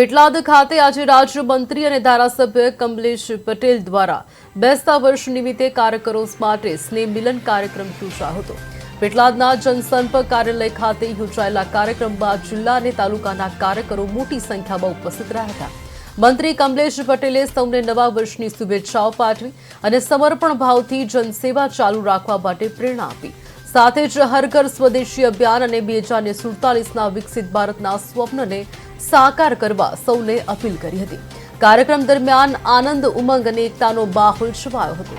પેટલાદ ખાતે આજે રાજ્યમંત્રી અને ધારાસભ્ય કમલેશ પટેલ દ્વારા બેસતા વર્ષ નિમિત્તે કાર્યકરો માટે સ્નેહ મિલન કાર્યક્રમ યોજાયો હતો. પેટલાદના જનસંપર્ક કાર્યાલય ખાતે યોજાયેલા કાર્યક્રમમાં જિલ્લા અને તાલુકાના કાર્યકરો મોટી સંખ્યામાં ઉપસ્થિત રહ્યા હતા. મંત્રી કમલેશ પટેલે સૌને નવા વર્ષની શુભેચ્છાઓ પાઠવી અને સમર્પણ ભાવથી જનસેવા ચાલુ રાખવા માટે પ્રેરણા આપી. સાથે જ હર ઘર સ્વદેશી અભિયાન અને બે હજારને સુડતાલીસના વિકસિત ભારતના સ્વપ્નને સાકાર કરવા સૌને અપીલ કરી હતી. કાર્યક્રમ દરમિયાન આનંદ, ઉમંગ અને એકતાનો બાહુલ છવાયો હતો.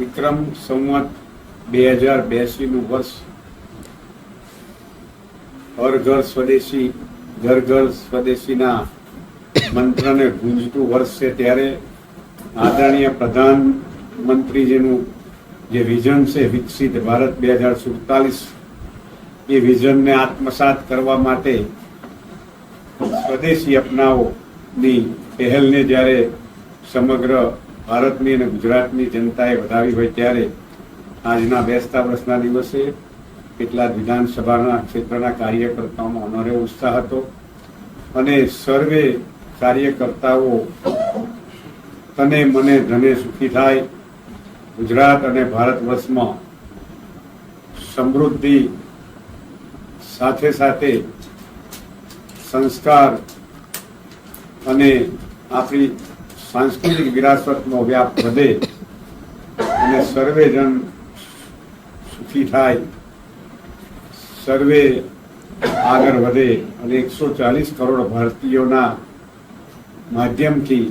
વિક્રમ સંવત બે હજારનું વર્ષ. હર ઘર સ્વદેશી, ઘર ઘર સ્વદેશીના મંત્રને ગુંજતું વર્ષ છે ત્યારે આદરણીય પ્રધાનમંત્રીજીનું જે વિઝન છે, વિકસિત ભારત બે હજાર સુડતાલીસ, એ વિઝનને આત્મસાત કરવા માટે સ્વદેશી અપનાવોની પહેલને જ્યારે સમગ્ર ભારતની અને ગુજરાતની જનતાએ વધાવી હોય ત્યારે આજના બેસતા વર્ષના દિવસે કેટલાક વિધાનસભાના ક્ષેત્રના કાર્યકર્તાઓમાં અનોરે ઉત્સાહ હતો અને સર્વે કાર્યકર્તાઓ તને મને ધને સુખી થાય. ગુજરાત અને ભારત વર્ષમાં સમૃદ્ધિ સાથે સાથે સંસ્કાર અને આપણી સાંસ્કૃતિક વિરાસતનો વ્યાપ વધે અને સર્વે જન સુખી થાય. સર્વે આગળ વધે અને એકસો ચાલીસ કરોડ ભારતીયોના માધ્યમથી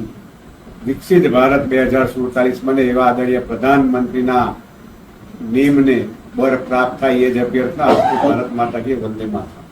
વિકસિત ભારત બે હજાર સુડતાલીસ બને એવા આદરણીય પ્રધાનમંત્રીના નિયમને બર પ્રાપ્ત થાય એ જ અભ્યર્થના ભારત માતા કે વંદે માતા